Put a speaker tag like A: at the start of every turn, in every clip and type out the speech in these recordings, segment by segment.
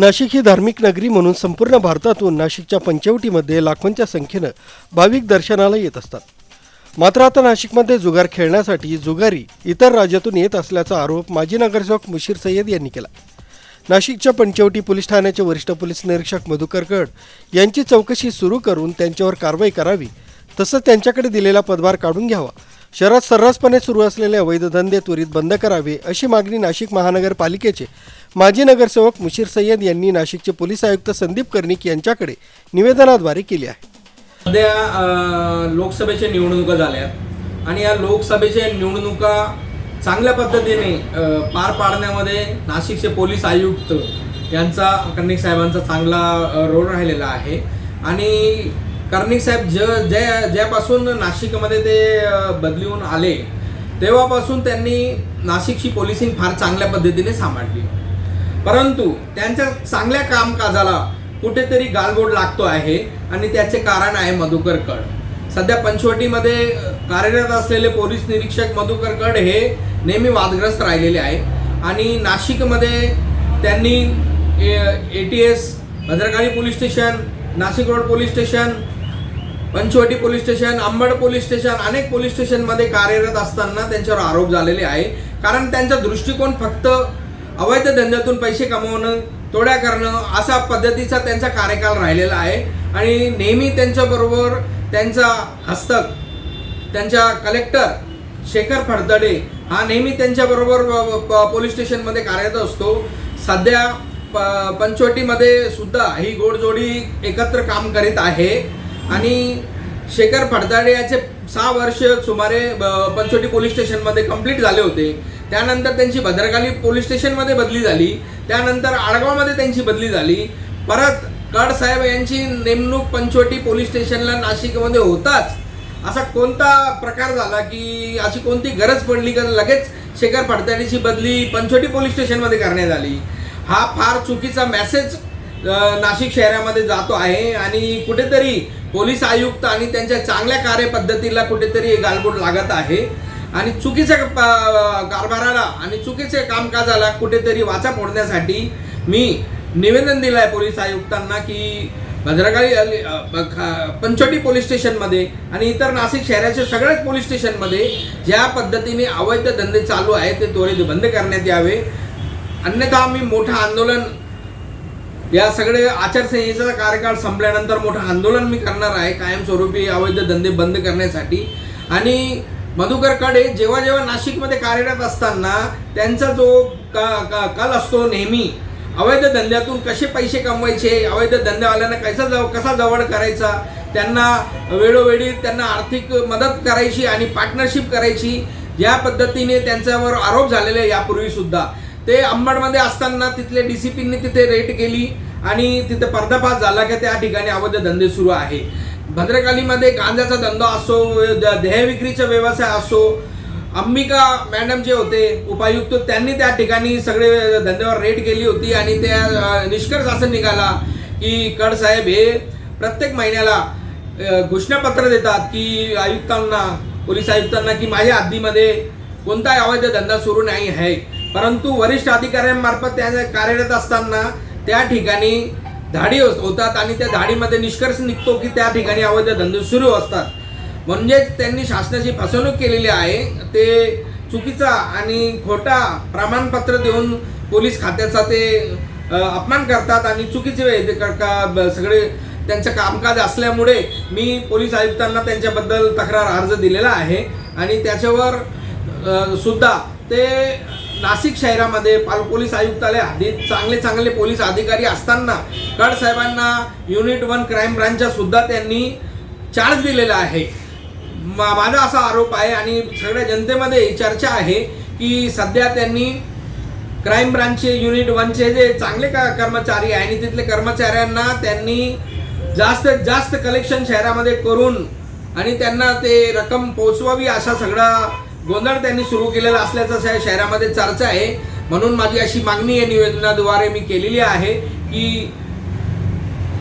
A: नाशिक ही धार्मिक नगरी म्हणून संपूर्ण भारतातून नाशिकच्या पंचवटीमध्ये लाखोंच्या संख्येनं भाविक दर्शनाला येत असतात. मात्र आता नाशिकमध्ये जुगार खेळण्यासाठी जुगारी इतर राज्यातून येत असल्याचा आरोप माजी नगरसेवक मुशीर सय्यद यांनी केला. नाशिकच्या पंचवटी पोलीस ठाण्याचे वरिष्ठ पोलीस निरीक्षक मधुकर गड यांची चौकशी सुरू करून त्यांच्यावर कारवाई करावी तसंच त्यांच्याकडे दिलेला पदभार काढून घ्यावा शहरात सर्रासपणे सुरू असलेले अवैध धंदे त्वरित बंद करावे अशी मागणी नाशिक महानगरपालिकेचे माजी नगरसेवक मुशीर सय्यद यांनी नाशिकचे पोलीस आयुक्त संदीप कर्णिक यांच्याकडे निवेदनाद्वारे केली आहे.
B: सध्या लोकसभेच्या निवडणुका झाल्या आणि या लोकसभेच्या निवडणुका चांगल्या पद्धतीने पार पाडण्यामध्ये नाशिकचे पोलीस आयुक्त यांचा कर्णिक साहेबांचा चांगला रोल राहिलेला आहे. आणि कर्णिक साहेब ज ज्या ज्यापासून नाशिकमध्ये ते बदलून आले तेव्हापासून त्यांनी नाशिकची पोलिसिंग फार चांगल्या पद्धतीने सांभाळली. परंतु त्यांच्या चांगल्या कामकाजाला कुठेतरी गालबोट लागतो आहे आणि त्याचे कारण आहे मधुकर कड सध्या पंचवटीमध्ये कार्यरत असलेले पोलीस निरीक्षक मधुकर कड हे नेहमी वादग्रस्त राहिलेले आहे. आणि नाशिकमध्ये त्यांनी A T S Bhadrakali police station Nashik road police station Panchavati police station Ambad police station अनेक पोलीस स्टेशनमध्ये कार्यरत असताना त्यांच्यावर आरोप झालेले आहे. कारण त्यांचा दृष्टिकोन फक्त अवैध धंद्यातून पैसे कमवणं तोड्या करणं असा पद्धतीचा त्यांचा कार्यकाल राहिलेला आहे. आणि नेहमी त्यांच्याबरोबर त्यांचा हस्तक त्यांच्या कलेक्टर शेखर फडतडे हा नेहमी त्यांच्याबरोबर प- पोलीस स्टेशनमध्ये कार्यरत असतो. सध्या प पंचवटीमध्ये सुद्धा ही गोडजोडी एकत्र काम करीत आहे. आणि शेखर फडताडे याचे सहा वर्ष सुमारे पंचवटी पोलीस स्टेशनमध्ये कंप्लीट झाले होते. त्यानंतर त्यांची भद्रकाली पोलीस स्टेशनमध्ये बदली झाली. त्यानंतर आडगावमध्ये त्यांची बदली झाली. परत कड साहेब यांची नेमणूक पंचवटी पोलीस स्टेशनला नाशिकमध्ये होताच. असा कोणता प्रकार झाला की अशी कोणती गरज पडली का? लगेच शेखर फडताडीची बदली पंचवटी पोलीस स्टेशनमध्ये करण्यात आली. हा फार चुकीचा मेसेज नाशिक शहरामध्ये जातो आहे आणि कुठेतरी पोलीस आयुक्त आणि त्यांच्या चांगल्या कार्यपद्धतीला कुठेतरी गालबोट लागत आहे. आणि चुकीच्या कारभाराला आणि चुकीच्या कामकाजाला कुठेतरी वाचा फोडण्यासाठी मी निवेदन दिलं आहे पोलीस आयुक्तांना की भद्रकाली पंचोटी पोलीस स्टेशनमध्ये आणि इतर नाशिक शहराच्या सगळ्याच पोलीस स्टेशनमध्ये ज्या पद्धतीने अवैध धंदे चालू आहेत ते त्वरित बंद करण्यात यावे. अन्यथा मी मोठं आंदोलन या सगळे आचारसंहितेचा कार्यकाळ संपल्यानंतर मोठं आंदोलन मी करणार आहे कायमस्वरूपी अवैध धंदे बंद करण्यासाठी. आणि मधुकरकडे जेव्हा जेव्हा नाशिकमध्ये कार्यरत असताना त्यांचा जो क- क- कल असतो नेहमी अवैध धंद्यातून कसे पैसे कमवायचे अवैध धंद्यावाल्यांना कसा जव कसा जवळ करायचा त्यांना वेळोवेळी त्यांना आर्थिक मदत करायची आणि पार्टनरशिप करायची ज्या पद्धतीने त्यांच्यावर आरोप झालेले यापूर्वीसुद्धा. ते अंबडमध्ये असताना तिथले डी सी पींनी तिथे रेट केली आणि तिथे पर्दाफाश झाला की त्या ठिकाणी अवैध धंदे सुरू आहे. भद्रकालीमध्ये गांजाचा धंदा असो द- देहविक्रीचा व्यवसाय असो अंबिका मॅडम जे होते उपायुक्त त्यांनी त्या ठिकाणी सगळे धंद्यावर रेट केली होती आणि त्या निष्कर्ष असं निघाला की कड साहेब हे प्रत्येक महिन्याला घोषणापत्र देतात की आयुक्तांना पोलीस आयुक्तांना की माझ्या हद्दीमध्ये कोणताही अवैध धंदा सुरू नाही आहे. परंतु वरिष्ठ अधिकाऱ्यांमार्फत त्या कार्यरत असताना त्या ठिकाणी धाडी होतात आणि त्या धाडीमध्ये निष्कर्ष निघतो की त्या ठिकाणी अवैध धंदे सुरू असतात. म्हणजेच त्यांनी शासनाची फसवणूक केलेली आहे. ते चुकीचा आणि खोटा प्रमाणपत्र देऊन पोलीस खात्याचा ते अपमान करतात आणि चुकीचे ते का- ब- सगळे त्यांचं कामकाज असल्यामुळे मी पोलीस आयुक्तांना त्यांच्याबद्दल तक्रार अर्ज दिलेला आहे. आणि त्याच्यावर सुद्धा ते नाशिक शहरामध्ये पाल पोलीस आयुक्तालय आधी चांगले चांगले पोलीस अधिकारी असताना कड साहेबांना युनिट वन क्राईम ब्रांचचा सुद्धा त्यांनी चार्ज दिलेला आहे. मा- माझा असा आरोप आहे आणि सगळ्या जनतेमध्ये चर्चा आहे की सध्या त्यांनी क्राईम ब्रांचचे युनिट वनचे जे चांगले का कर्मचारी आहे आणि तिथले कर्मचाऱ्यांना त्यांनी जास्तीत जास्त कलेक्शन शहरामध्ये करून आणि त्यांना ते रक्कम पोचवावी असा सगळा गोंधळ त्यांनी सुरू केलेला असल्याचं शहरामध्ये चर्चा आहे. म्हणून माझी अशी मागणी या निवेदनाद्वारे मी केलेली आहे की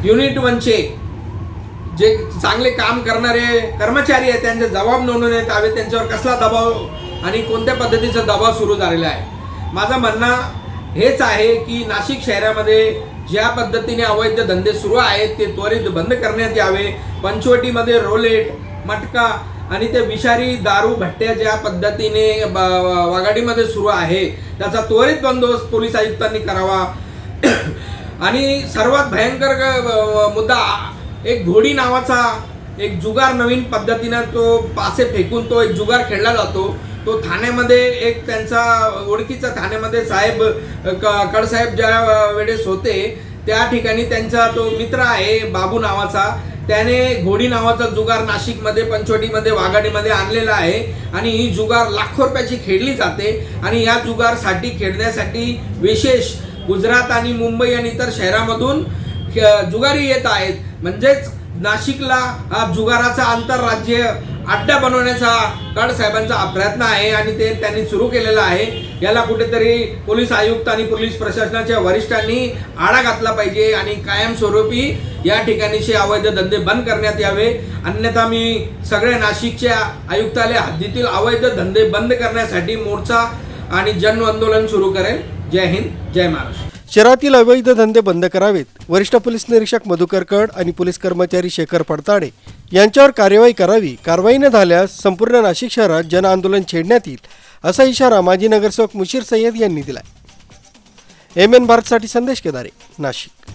B: युनिट वनचे जे चांगले काम करणारे कर्मचारी आहेत त्यांचे जबाब नोंदवण्यात यावे त्यांच्यावर कसला दबाव आणि कोणत्या पद्धतीचा दबाव सुरू झालेला आहे. माझं म्हणणं हेच आहे की नाशिक शहरामध्ये ज्या पद्धतीने अवैध धंदे सुरू आहेत ते त्वरित बंद करण्यात यावे. पंचवटीमध्ये रोलेट मटका आणि ते विषारी दारू भट्ट्या ज्या पद्धतीने वाघाडीमध्ये सुरू आहे. त्याचा त्वरित बंदोबस्त पोलीस आयुक्तांनी करावा. आणि सर्वात भयंकर मुद्दा एक घोडी नावाचा एक जुगार नवीन पद्धतीनं तो पासे फेकून तो एक जुगार खेळला जातो. तो ठाण्यामध्ये एक त्यांचा ओळखीचा ठाण्यामध्ये साहेब क- कडसाहेब ज्या वेळेस होते त्या ठिकाणी त्यांचा तो मित्र आहे बाबू नावाचा. त्याने घोडी नावाचा जुगार नाशिकमध्ये पंचवटीमध्ये वाघाडीमध्ये आणलेला आहे. आणि ही जुगार लाखो रुपयाची खेळली जाते. आणि या जुगारसाठी खेळण्यासाठी विशेष गुजरात आणि मुंबई आणि इतर शहरामधून जुगारी येत आहेत. म्हणजेच नाशिकला हा जुगाराचा आंतरराज्य अड्डा बनवण्याचा कड साहेबांचा प्रयत्न आहे आणि ते त्यांनी सुरू केलेला आहे. याला कुठेतरी पोलीस आयुक्त आणि पोलीस प्रशासनाच्या वरिष्ठांनी आळा घातला पाहिजे आणि कायमस्वरूपी या ठिकाणीचे अवैध धंदे बंद करण्यात यावे. अन्यथा मी सगळ्या नाशिकच्या आयुक्तालय हद्दीतील अवैध धंदे बंद करण्यासाठी मोर्चा आणि जन आंदोलन सुरू करेल. जय हिंद जय महाराष्ट्र.
A: शहरातील अवैध धंदे बंद करावेत. वरिष्ठ पोलीस निरीक्षक मधुकर कड आणि पोलीस कर्मचारी शेखर पडताडे यांच्यावर कार्यवाही करावी. कारवाई न झाल्यास संपूर्ण नाशिक शहरात जन आंदोलन छेडण्यात येईल असा इशारा माजी नगरसेवक मुशीर सय्यद यांनी दिला एम एन भारतसाठी संदेश केदारे नाशिक.